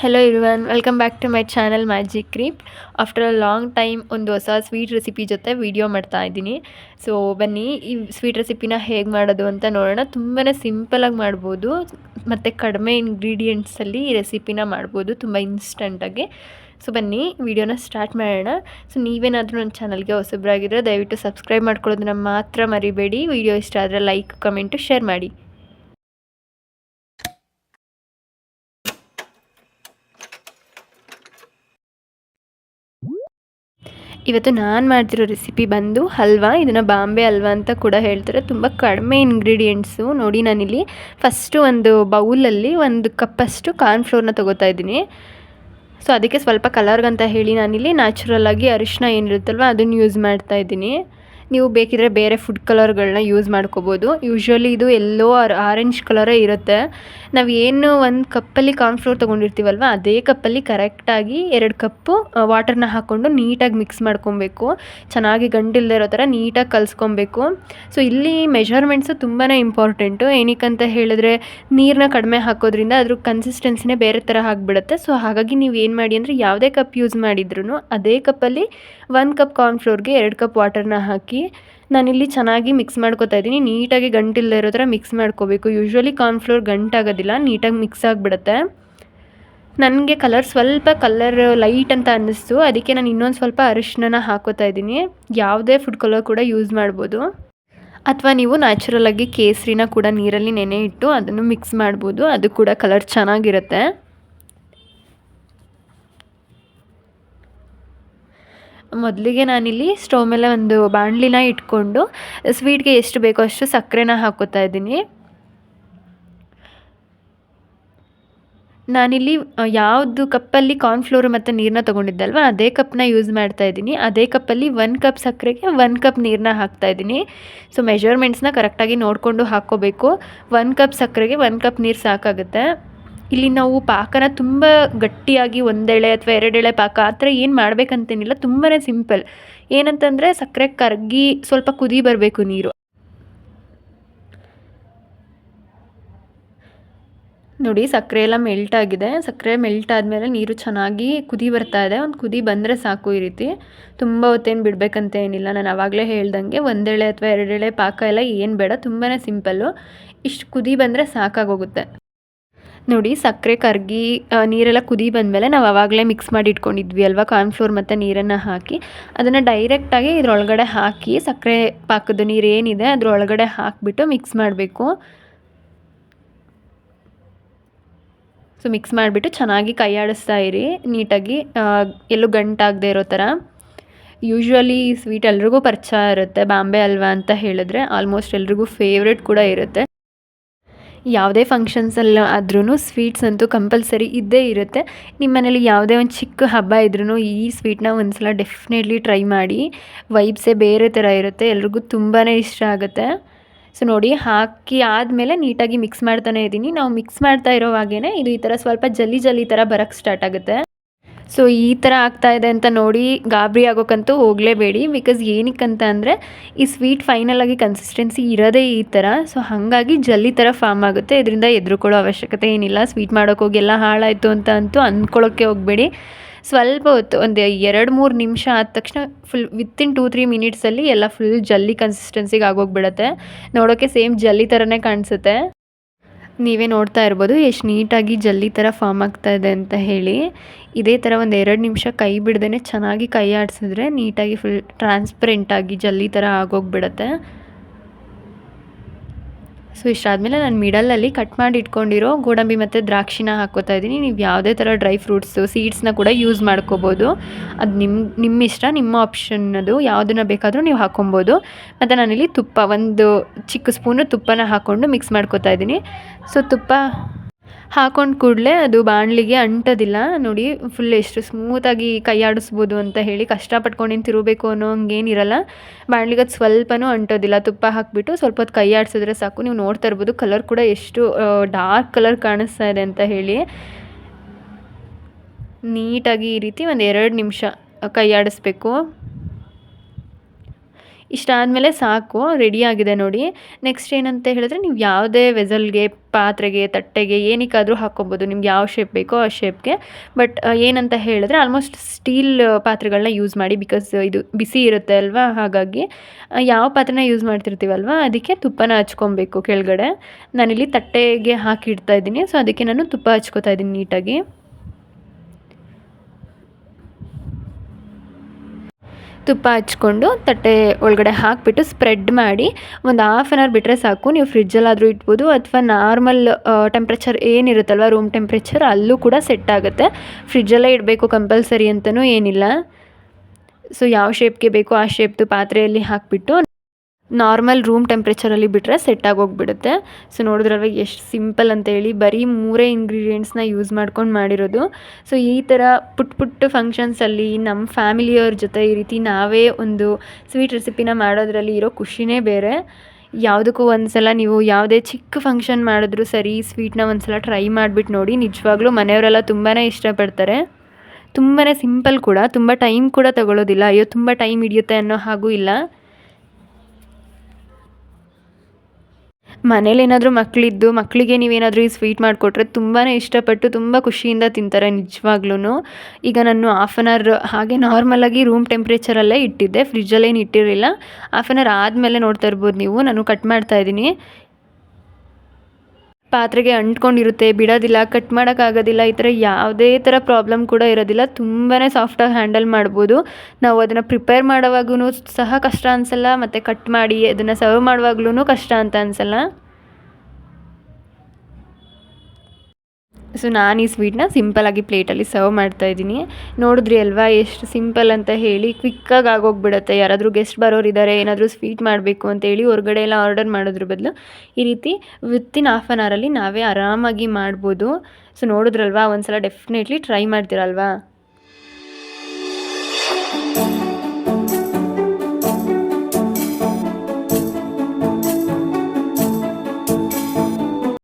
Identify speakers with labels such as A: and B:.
A: Hello everyone welcome back to my channel magic creep after a long time ಒಂದು ಹೊಸ sweet recipe ಜೊತೆ video ಮಾಡ್ತಾ ಇದ್ದೀನಿ. So ಬನ್ನಿ, ಈ ಸ್ವೀಟ್ ರೆಸಿಪಿನ ಹೇಗೆ ಮಾಡೋದು ಅಂತ ನೋಡೋಣ. ತುಂಬಾ ಸಿಂಪಲಾಗಿ ಮಾಡ್ಬೋದು. ಮತ್ತು ಕಡಿಮೆ ಇಂಗ್ರೀಡಿಯೆಂಟ್ಸಲ್ಲಿ ಈ ರೆಸಿಪಿನ ಮಾಡ್ಬೋದು ತುಂಬ ಇನ್ಸ್ಟಂಟಾಗಿ ಸೊ ಬನ್ನಿ ವಿಡಿಯೋನ ಸ್ಟಾರ್ಟ್ ಮಾಡೋಣ. ಸೊ ನೀವೇನಾದರೂ ನನ್ನ ಚಾನಲ್ಗೆ ಹೊಸಬ್ರಾಗಿದ್ದರೆ ದಯವಿಟ್ಟು ಸಬ್ಸ್ಕ್ರೈಬ್ ಮಾಡ್ಕೊಳ್ಳೋದನ್ನ ಮಾತ್ರ ಮರಿಬೇಡಿ. ವಿಡಿಯೋ ಇಷ್ಟ ಆದರೆ ಲೈಕ್ ಕಮೆಂಟು ಶೇರ್ ಮಾಡಿ. ಇವತ್ತು ನಾನು ಮಾಡ್ತಿರೋ ರೆಸಿಪಿ ಬಂದು ಹಲ್ವಾ, ಇದನ್ನು ಬಾಂಬೆ ಹಲ್ವಾ ಅಂತ ಕೂಡ ಹೇಳ್ತಾರೆ. ತುಂಬ ಕಡಿಮೆ ಇಂಗ್ರೀಡಿಯೆಂಟ್ಸು ನೋಡಿ ನಾನಿಲ್ಲಿ ಫಸ್ಟು ಒಂದು ಬೌಲಲ್ಲಿ ಒಂದು ಕಪ್ಪಷ್ಟು ಕಾರ್ನ್ಫ್ಲೋರ್ನ ತೊಗೋತಾ ಇದ್ದೀನಿ. ಸೊ ಅದಕ್ಕೆ ಸ್ವಲ್ಪ ಕಲರ್ಗಂತ ಹೇಳಿ ನಾನಿಲ್ಲಿ ನ್ಯಾಚುರಲ್ಲಾಗಿ ಅರಿಶಿನ ಏನಿರುತ್ತಲ್ವ ಅದನ್ನು ಯೂಸ್ ಮಾಡ್ತಾ ಇದ್ದೀನಿ. ನೀವು ಬೇಕಿದ್ರೆ ಬೇರೆ ಫುಡ್ ಕಲರ್ಗಳನ್ನ ಯೂಸ್ ಮಾಡ್ಕೋಬೋದು. ಯೂಶ್ವಲಿ ಇದು ಎಲ್ಲೋ ಆರ್ ಆರೆಂಜ್ ಕಲರೇ ಇರುತ್ತೆ. ನಾವು ಏನು ಒಂದು ಕಪ್ಪಲ್ಲಿ ಕಾರ್ನ್ಫ್ಲೋರ್ ತೊಗೊಂಡಿರ್ತೀವಲ್ವ, ಅದೇ ಕಪ್ಪಲ್ಲಿ ಕರೆಕ್ಟಾಗಿ ಎರಡು ಕಪ್ಪು ವಾಟರ್ನ ಹಾಕ್ಕೊಂಡು ನೀಟಾಗಿ ಮಿಕ್ಸ್ ಮಾಡ್ಕೊಬೇಕು. ಚೆನ್ನಾಗಿ ಗಂಟಿಲ್ಲದೆ ಇರೋ ಥರ ನೀಟಾಗಿ ಕಲಿಸ್ಕೊಬೇಕು. ಸೊ ಇಲ್ಲಿ ಮೆಷರ್ಮೆಂಟ್ಸು ತುಂಬಾ ಇಂಪಾರ್ಟೆಂಟು ಏನಕ್ಕಂತ ಹೇಳಿದ್ರೆ ನೀರನ್ನ ಕಡಿಮೆ ಹಾಕೋದ್ರಿಂದ ಅದ್ರ ಕನ್ಸಿಸ್ಟೆನ್ಸಿನೇ ಬೇರೆ ಥರ ಆಗಿಬಿಡುತ್ತೆ. ಸೊ ಹಾಗಾಗಿ ನೀವು ಏನು ಮಾಡಿ ಅಂದರೆ ಯಾವುದೇ ಕಪ್ ಯೂಸ್ ಮಾಡಿದ್ರು ಅದೇ ಕಪ್ಪಲ್ಲಿ ಒಂದು ಕಪ್ ಕಾರ್ನ್ಫ್ಲೋರ್ಗೆ ಎರಡು ಕಪ್ ವಾಟರ್ನ ಹಾಕಿ ನಾನಿಲ್ಲಿ ಚೆನ್ನಾಗಿ ಮಿಕ್ಸ್ ಮಾಡ್ಕೊತಾ ಇದ್ದೀನಿ. ನೀಟಾಗಿ ಗಂಟಿಲ್ಲದೆ ಇರೋ ಥರ ಮಿಕ್ಸ್ ಮಾಡ್ಕೋಬೇಕು. ಯೂಶ್ವಲಿ ಕಾರ್ನ್ಫ್ಲೋರ್ ಗಂಟಾಗೋದಿಲ್ಲ ನೀಟಾಗಿ ಮಿಕ್ಸ್ ಆಗಿಬಿಡುತ್ತೆ. ನನಗೆ ಕಲರ್ ಸ್ವಲ್ಪ ಕಲರ್ ಲೈಟ್ ಅಂತ ಅನ್ನಿಸ್ತು. ಅದಕ್ಕೆ ನಾನು ಇನ್ನೊಂದು ಸ್ವಲ್ಪ ಅರಿಶಿನ ಹಾಕೋತಾ ಇದ್ದೀನಿ. ಯಾವುದೇ ಫುಡ್ ಕಲರ್ ಕೂಡ ಯೂಸ್ ಮಾಡ್ಬೋದು. ಅಥವಾ ನೀವು ನ್ಯಾಚುರಲಾಗಿ ಕೇಸರಿನ ಕೂಡ ನೀರಲ್ಲಿ ನೆನೆ ಇಟ್ಟು ಅದನ್ನು ಮಿಕ್ಸ್ ಮಾಡ್ಬೋದು. ಅದು ಕೂಡ ಕಲರ್ ಚೆನ್ನಾಗಿರುತ್ತೆ. ಮೊದಲಿಗೆ ನಾನಿಲ್ಲಿ ಸ್ಟವ್ ಮೇಲೆ ಒಂದು ಬಾಣಲಿನ ಇಟ್ಕೊಂಡು ಸ್ವೀಟ್ಗೆ ಎಷ್ಟು ಬೇಕೋ ಅಷ್ಟು ಸಕ್ಕರೆನ ಹಾಕೋತಾ ಇದ್ದೀನಿ. ನಾನಿಲ್ಲಿ ಯಾವುದು ಕಪ್ಪಲ್ಲಿ ಕಾರ್ನ್ಫ್ಲೋರ್ ಮತ್ತು ನೀರನ್ನ ತೊಗೊಂಡಿದ್ದಲ್ವ, ಅದೇ ಕಪ್ನ ಯೂಸ್ ಮಾಡ್ತಾ ಇದ್ದೀನಿ. ಅದೇ ಕಪ್ಪಲ್ಲಿ ಒನ್ ಕಪ್ ಸಕ್ಕರೆಗೆ ಒನ್ ಕಪ್ ನೀರನ್ನ ಹಾಕ್ತಾ ಇದ್ದೀನಿ. ಸೊ ಮೆಷರ್ಮೆಂಟ್ಸ್ನ ಕರೆಕ್ಟಾಗಿ ನೋಡಿಕೊಂಡು ಹಾಕ್ಕೋಬೇಕು. ಒನ್ ಕಪ್ ಸಕ್ಕರೆಗೆ ಒನ್ ಕಪ್ ನೀರು ಸಾಕಾಗುತ್ತೆ. ಇಲ್ಲಿ ನಾವು ಪಾಕನ ತುಂಬ ಗಟ್ಟಿಯಾಗಿ ಒಂದೆಳೆ ಅಥವಾ ಎರಡೆಳೆ ಪಾಕ ಆ ಥರ ಏನು ಮಾಡಬೇಕಂತೇನಿಲ್ಲ ತುಂಬಾ ಸಿಂಪಲ್. ಏನಂತಂದರೆ ಸಕ್ಕರೆ ಕರಗಿ ಸ್ವಲ್ಪ ಕುದಿ ಬರಬೇಕು ನೀರು. ನೋಡಿ ಸಕ್ಕರೆ ಎಲ್ಲ ಮೆಲ್ಟ್ ಆಗಿದೆ. ಸಕ್ಕರೆ ಮೆಲ್ಟ್ ಆದಮೇಲೆ ನೀರು ಚೆನ್ನಾಗಿ ಕುದಿ ಬರ್ತಾ ಇದೆ. ಒಂದು ಕುದಿ ಬಂದರೆ ಸಾಕು ಈ ರೀತಿ. ತುಂಬ ಹೊತ್ತೇನು ಬಿಡಬೇಕಂತ ಏನಿಲ್ಲ ನಾನು ಆವಾಗಲೇ ಹೇಳ್ದಂಗೆ ಒಂದೆಳೆ ಅಥವಾ ಎರಡೆಳೆ ಪಾಕ ಎಲ್ಲ ಏನು ಬೇಡ ತುಂಬಾ ಸಿಂಪಲ್ಲು. ಇಷ್ಟು ಕುದಿ ಬಂದರೆ ಸಾಕಾಗೋಗುತ್ತೆ. ನೋಡಿ ಸಕ್ಕರೆ ಕರ್ಗಿ ನೀರೆಲ್ಲ ಕುದಿ ಬಂದಮೇಲೆ ನಾವು ಆವಾಗಲೇ ಮಿಕ್ಸ್ ಮಾಡಿ ಇಟ್ಕೊಂಡಿದ್ವಿ ಅಲ್ವಾ? ಕಾರ್ನ್ಫ್ಲೋರ್ ಮತ್ತು ನೀರನ್ನು ಹಾಕಿ. ಅದನ್ನು ಡೈರೆಕ್ಟಾಗಿ ಇದ್ರೊಳಗಡೆ ಹಾಕಿ ಸಕ್ಕರೆ ಪಾಕದ ನೀರು ಏನಿದೆ ಅದರೊಳಗಡೆ ಹಾಕಿಬಿಟ್ಟು ಮಿಕ್ಸ್ ಮಾಡಬೇಕು. ಸೊ ಮಿಕ್ಸ್ ಮಾಡಿಬಿಟ್ಟು ಚೆನ್ನಾಗಿ ಕೈ ಆಡಿಸ್ತಾ ಇರಿ. ನೀಟಾಗಿ ಎಲ್ಲೂ ಗಂಟಾಗದೆ ಇರೋ ಥರ ಯೂಶ್ವಲಿ ಸ್ವೀಟ್ ಎಲ್ರಿಗೂ ಪರಿಚಯ ಇರುತ್ತೆ. ಬಾಂಬೆ ಅಲ್ವಾ ಅಂತ ಹೇಳಿದ್ರೆ ಆಲ್ಮೋಸ್ಟ್ ಎಲ್ರಿಗೂ ಫೇವ್ರೆಟ್ ಕೂಡ ಇರುತ್ತೆ. ಯಾವುದೇ ಫಂಕ್ಷನ್ಸಲ್ಲಿ ಆದ್ರೂ ಸ್ವೀಟ್ಸ್ ಅಂತೂ ಕಂಪಲ್ಸರಿ ಇದ್ದೇ ಇರುತ್ತೆ. ನಿಮ್ಮ ಮನೇಲಿ ಯಾವುದೇ ಒಂದು ಚಿಕ್ಕ ಹಬ್ಬ ಇದ್ರೂ ಈ ಸ್ವೀಟ್ನ ಒಂದು ಸಲ ಡೆಫಿನೆಟ್ಲಿ ಟ್ರೈ ಮಾಡಿ. ವೈಬ್ಸೇ ಬೇರೆ ಥರ ಇರುತ್ತೆ. ಎಲ್ರಿಗೂ ತುಂಬಾ ಇಷ್ಟ ಆಗುತ್ತೆ. ಸೊ ನೋಡಿ, ಹಾಕಿ ಆದಮೇಲೆ ನೀಟಾಗಿ ಮಿಕ್ಸ್ ಮಾಡ್ತಾನೆ ಇದ್ದೀನಿ ನಾವು ಮಿಕ್ಸ್ ಮಾಡ್ತಾ ಇರೋವಾಗೇ ಇದು ಈ ಥರ ಸ್ವಲ್ಪ ಜಲ್ಲಿ ಜಲ್ಲಿ ಥರ ಬರೋಕ್ಕೆ ಸ್ಟಾರ್ಟ್ ಆಗುತ್ತೆ. ಸೊ ಈ ಥರ ಆಗ್ತಾ ಇದೆ ಅಂತ ನೋಡಿ ಗಾಬರಿ ಆಗೋಕ್ಕಂತೂ ಹೋಗಲೇಬೇಡಿ ಬಿಕಾಸ್ ಏನಕ್ಕಂತ ಅಂದರೆ ಈ ಸ್ವೀಟ್ ಫೈನಲಾಗಿ ಕನ್ಸಿಸ್ಟೆನ್ಸಿ ಇರೋದೇ ಈ ಥರ ಸೊ ಹಾಗಾಗಿ ಜಲ್ಲಿ ಥರ ಫಾರ್ಮ್ ಆಗುತ್ತೆ. ಇದರಿಂದ ಎದುರುಕೊಳ್ಳೋ ಅವಶ್ಯಕತೆ ಏನಿಲ್ಲ. ಸ್ವೀಟ್ ಮಾಡೋಕ್ಕೋಗಿ ಎಲ್ಲ ಹಾಳಾಯಿತು ಅಂತ ಅಂತೂ ಅಂದ್ಕೊಳ್ಳೋಕ್ಕೆ ಹೋಗಬೇಡಿ. ಸ್ವಲ್ಪ ಹೊತ್ತು ಒಂದು ಎರಡು ಮೂರು ನಿಮಿಷ ಆದ ತಕ್ಷಣ ಫುಲ್ ವಿತಿನ್ ಟೂ ತ್ರೀ ಮಿನಿಟ್ಸಲ್ಲಿ ಎಲ್ಲ ಫುಲ್ ಜಲ್ಲಿ ಕನ್ಸಿಸ್ಟೆನ್ಸಿಗೆ ಆಗೋಗ್ಬಿಡತ್ತೆ. ನೋಡೋಕ್ಕೆ ಸೇಮ್ ಜಲ್ಲಿ ಥರನೇ ಕಾಣಿಸುತ್ತೆ. ನೀವೇ ನೋಡ್ತಾ ಇರ್ಬೋದು ಎಷ್ಟು ನೀಟಾಗಿ ಜಲ್ಲಿ ಥರ ಫಾರ್ಮ್ ಆಗ್ತಾ ಇದೆ ಅಂತ ಹೇಳಿ. ಇದೇ ಥರ ಒಂದು ಎರಡು ನಿಮಿಷ ಕೈ ಬಿಡ್ದೇ ಚೆನ್ನಾಗಿ ಕೈ ಆಡಿಸಿದ್ರೆ ನೀಟಾಗಿ ಫುಲ್ ಟ್ರಾನ್ಸ್ಪರೆಂಟಾಗಿ ಜಲ್ಲಿ ಥರ ಆಗೋಗ್ಬಿಡತ್ತೆ. ಸೊ ಇಷ್ಟಾದಮೇಲೆ ನಾನು ಮಿಡಲಲ್ಲಿ ಕಟ್ ಮಾಡಿ ಇಟ್ಕೊಂಡಿರೋ ಗೋಡಂಬಿ ಮತ್ತು ದ್ರಾಕ್ಷಿನ ಹಾಕೋತಾ ಇದ್ದೀನಿ. ನೀವು ಯಾವುದೇ ಥರ ಡ್ರೈ ಫ್ರೂಟ್ಸು ಸೀಡ್ಸ್ನ ಕೂಡ ಯೂಸ್ ಮಾಡ್ಕೋಬೋದು. ಅದು ನಿಮ್ಮ ನಿಮ್ಮ ಇಷ್ಟ, ನಿಮ್ಮ ಆಪ್ಷನ್ ಅದು. ಯಾವುದನ್ನ ಬೇಕಾದರೂ ನೀವು ಹಾಕೊಬೋದು. ಮತ್ತು ನಾನಿಲ್ಲಿ ತುಪ್ಪ, ಒಂದು ಚಿಕ್ಕ ಸ್ಪೂನು ತುಪ್ಪನ ಹಾಕ್ಕೊಂಡು ಮಿಕ್ಸ್ ಮಾಡ್ಕೋತಾ ಇದ್ದೀನಿ. ಸೊ ತುಪ್ಪ ಹಾಕೊಂಡು ಕೂಡಲೇ ಅದು ಬಾಣಲಿಗೆ ಅಂಟೋದಿಲ್ಲ. ನೋಡಿ ಫುಲ್ ಎಷ್ಟು ಸ್ಮೂತಾಗಿ ಕೈ ಆಡಿಸ್ಬೋದು ಅಂತ ಹೇಳಿ ಕಷ್ಟಪಟ್ಕೊಂಡು ತಿರುಗಬೇಕು ಅನ್ನೋ ಹಂಗೇನಿರಲ್ಲ. ಬಾಣಲಿಗೆ ಅದು ಸ್ವಲ್ಪನೂ ಅಂಟೋದಿಲ್ಲ. ತುಪ್ಪ ಹಾಕಿಬಿಟ್ಟು ಸ್ವಲ್ಪ ಹೊತ್ತು ಕೈ ಆಡಿಸಿದ್ರೆ ಸಾಕು. ನೀವು ನೋಡ್ತಾ ಇರ್ಬೋದು ಕಲರ್ ಕೂಡ ಎಷ್ಟು ಡಾರ್ಕ್ ಕಲರ್ ಕಾಣಿಸ್ತಾ ಇದೆ ಅಂತ ಹೇಳಿ. ನೀಟಾಗಿ ಈ ರೀತಿ ಒಂದು ಎರಡು ನಿಮಿಷ ಕೈ ಆಡಿಸ್ಬೇಕು ಇಷ್ಟ ಆದಮೇಲೆ ಸಾಕು ರೆಡಿಯಾಗಿದೆ ನೋಡಿ. ನೆಕ್ಸ್ಟ್ ಏನಂತ ಹೇಳಿದ್ರೆ ನೀವು ಯಾವುದೇ ವೆಸಲ್ಗೆ ಪಾತ್ರೆಗೆ, ತಟ್ಟೆಗೆ ಏನಕ್ಕಾದರೂ ಹಾಕ್ಕೊಬೋದು. ನಿಮ್ಗೆ ಯಾವ ಶೇಪ್ ಬೇಕೋ ಆ ಶೇಪ್ಗೆ ಬಟ್ ಏನಂತ ಹೇಳಿದ್ರೆ ಆಲ್ಮೋಸ್ಟ್ ಸ್ಟೀಲ್ ಪಾತ್ರೆಗಳನ್ನ ಯೂಸ್ ಮಾಡಿ ಬಿಕಾಸ್ ಇದು ಬಿಸಿ ಇರುತ್ತೆ ಅಲ್ವಾ? ಹಾಗಾಗಿ ಯಾವ ಪಾತ್ರೆನ ಯೂಸ್ ಮಾಡ್ತಿರ್ತೀವಲ್ವ? ಅದಕ್ಕೆ ತುಪ್ಪನ ಹಚ್ಕೊಬೇಕು ಕೆಳಗಡೆ. ನಾನಿಲ್ಲಿ ತಟ್ಟೆಗೆ ಹಾಕಿಡ್ತಾ ಇದ್ದೀನಿ. ಸೊ ಅದಕ್ಕೆ ನಾನು ತುಪ್ಪ ಹಚ್ಕೋತಾ ಇದ್ದೀನಿ ನೀಟಾಗಿ. ತುಪ್ಪ ಹಚ್ಕೊಂಡು ತಟ್ಟೆ ಒಳಗಡೆ ಹಾಕಿಬಿಟ್ಟು ಸ್ಪ್ರೆಡ್ ಮಾಡಿ ಒಂದು ಹಾಫ್ ಆನ್ ಅವರ್ ಬಿಟ್ಟರೆ ಸಾಕು. ನೀವು ಫ್ರಿಜ್ಜಲ್ಲಾದರೂ ಇಡ್ಬೋದು ಅಥವಾ ನಾರ್ಮಲ್ ಟೆಂಪ್ರೇಚರ್ ಏನಿರುತ್ತಲ್ವ ರೂಮ್ ಟೆಂಪ್ರೇಚರ್ ಅಲ್ಲೂ ಕೂಡ ಸೆಟ್ ಆಗುತ್ತೆ. ಫ್ರಿಜ್ಜಲ್ಲೇ ಇಡಬೇಕು ಕಂಪಲ್ಸರಿ ಅಂತಲೂ ಏನಿಲ್ಲ. ಸೊ ಯಾವ ಶೇಪ್ಗೆ ಬೇಕೋ ಆ ಶೇಪ್ದು ಪಾತ್ರೆಯಲ್ಲಿ ಹಾಕಿಬಿಟ್ಟು ನಾರ್ಮಲ್ ರೂಮ್ ಟೆಂಪ್ರೇಚರಲ್ಲಿ ಬಿಟ್ಟರೆ ಸೆಟ್ ಹೋಗ್ಬಿಡುತ್ತೆ. ಸೊ ನೋಡಿದ್ರಲ್ವ, ಎಷ್ಟು ಸಿಂಪಲ್ ಅಂತೇಳಿ. ಬರೀ ಮೂರೇ ಇಂಗ್ರೀಡಿಯೆಂಟ್ಸ್ನ ಯೂಸ್ ಮಾಡ್ಕೊಂಡು ಮಾಡಿರೋದು. ಸೊ ಈ ಥರ ಪುಟ್ ಪುಟ್ಟ ಫಂಕ್ಷನ್ಸಲ್ಲಿ ನಮ್ಮ ಫ್ಯಾಮಿಲಿಯವ್ರ ಜೊತೆ ಈ ರೀತಿ ನಾವೇ ಒಂದು ಸ್ವೀಟ್ ರೆಸಿಪಿನ ಮಾಡೋದ್ರಲ್ಲಿ ಇರೋ ಖುಷಿನೇ ಬೇರೆ. ಯಾವುದಕ್ಕೂ ಒಂದ್ಸಲ ನೀವು ಯಾವುದೇ ಚಿಕ್ಕ ಫಂಕ್ಷನ್ ಮಾಡಿದ್ರು ಸರಿ ಸ್ವೀಟ್ನ ಒಂದು ಸಲ ಟ್ರೈ ಮಾಡಿಬಿಟ್ಟು ನೋಡಿ. ನಿಜವಾಗ್ಲೂ ಮನೆಯವರೆಲ್ಲ ತುಂಬಾ ಇಷ್ಟಪಡ್ತಾರೆ. ತುಂಬಾ ಸಿಂಪಲ್ ಕೂಡ, ತುಂಬ ಟೈಮ್ ಕೂಡ ತಗೊಳ್ಳೋದಿಲ್ಲ ಅಯ್ಯೋ, ತುಂಬ ಟೈಮ್ ಹಿಡಿಯುತ್ತೆ ಅನ್ನೋ ಹಾಗೂ ಇಲ್ಲ. ಮನೇಲಿ ಏನಾದರೂ ಮಕ್ಕಳಿದ್ದು ಮಕ್ಕಳಿಗೆ ನೀವೇನಾದರೂ ಈ ಸ್ವೀಟ್ ಮಾಡಿಕೊಟ್ರೆ ತುಂಬಾ ಇಷ್ಟಪಟ್ಟು ತುಂಬ ಖುಷಿಯಿಂದ ತಿಂತಾರೆ ನಿಜವಾಗ್ಲೂ ಈಗ ನಾನು ಹಾಫ್ ಆನ್ ಅವರ್ ಹಾಗೆ ನಾರ್ಮಲಾಗಿ ರೂಮ್ ಟೆಂಪ್ರೇಚರಲ್ಲೇ ಇಟ್ಟಿದ್ದೆ ಫ್ರಿಜ್ಜಲ್ಲೇನು ಇಟ್ಟಿರಲಿಲ್ಲ. ಹಾಫ್ ಆನ್ ಅವರ್ ಆದಮೇಲೆ ನೋಡ್ತಾ ಇರ್ಬೋದು ನೀವು, ನಾನು ಕಟ್ ಮಾಡ್ತಾ ಇದ್ದೀನಿ. ಪಾತ್ರೆಗೆ ಅಂಟ್ಕೊಂಡಿರುತ್ತೆ, ಬಿಡೋದಿಲ್ಲ ಕಟ್ ಮಾಡೋಕ್ಕಾಗೋದಿಲ್ಲ, ಈ ಥರ ಯಾವುದೇ ಥರ ಪ್ರಾಬ್ಲಮ್ ಕೂಡ ಇರೋದಿಲ್ಲ. ತುಂಬಾ ಸಾಫ್ಟಾಗಿ ಹ್ಯಾಂಡಲ್ ಮಾಡ್ಬೋದು. ನಾವು ಅದನ್ನು ಪ್ರಿಪೇರ್ ಮಾಡೋವಾಗೂ ಸಹ ಕಷ್ಟ ಅನಿಸಲ್ಲ, ಮತ್ತು ಕಟ್ ಮಾಡಿ ಅದನ್ನು ಸರ್ವ್ ಮಾಡುವಾಗ್ಲೂ ಕಷ್ಟ ಅಂತ ಅನಿಸಲ್ಲ. ಸೊ ನಾನು ಈ ಸ್ವೀಟ್ನ ಸಿಂಪಲಾಗಿ ಪ್ಲೇಟಲ್ಲಿ ಸರ್ವ್ ಮಾಡ್ತಾ ಇದ್ದೀನಿ. ನೋಡಿದ್ರಿ ಅಲ್ವಾ, ಎಷ್ಟು ಸಿಂಪಲ್ ಅಂತ ಹೇಳಿ ಕ್ವಿಕ್ಕಾಗಿ ಆಗೋಗ್ಬಿಡುತ್ತೆ. ಯಾರಾದರೂ ಗೆಸ್ಟ್ ಬರೋರು ಇದ್ದಾರೆ ಏನಾದರೂ ಸ್ವೀಟ್ ಮಾಡಬೇಕು ಅಂತೇಳಿ ಹೊರಗಡೆ ಎಲ್ಲ ಆರ್ಡರ್ ಮಾಡೋದ್ರ ಬದಲು ಈ ರೀತಿ ವಿತಿನ್ ಹಾಫ್ ಆನ್ ಅವರಲ್ಲಿ ನಾವೇ ಆರಾಮಾಗಿ ಮಾಡ್ಬೋದು. ಸೊ ನೋಡಿದ್ರಲ್ವಾ ಒಂದು ಸಲ ಡೆಫಿನೆಟ್ಲಿ ಟ್ರೈ ಮಾಡ್ತೀರಲ್ವಾ?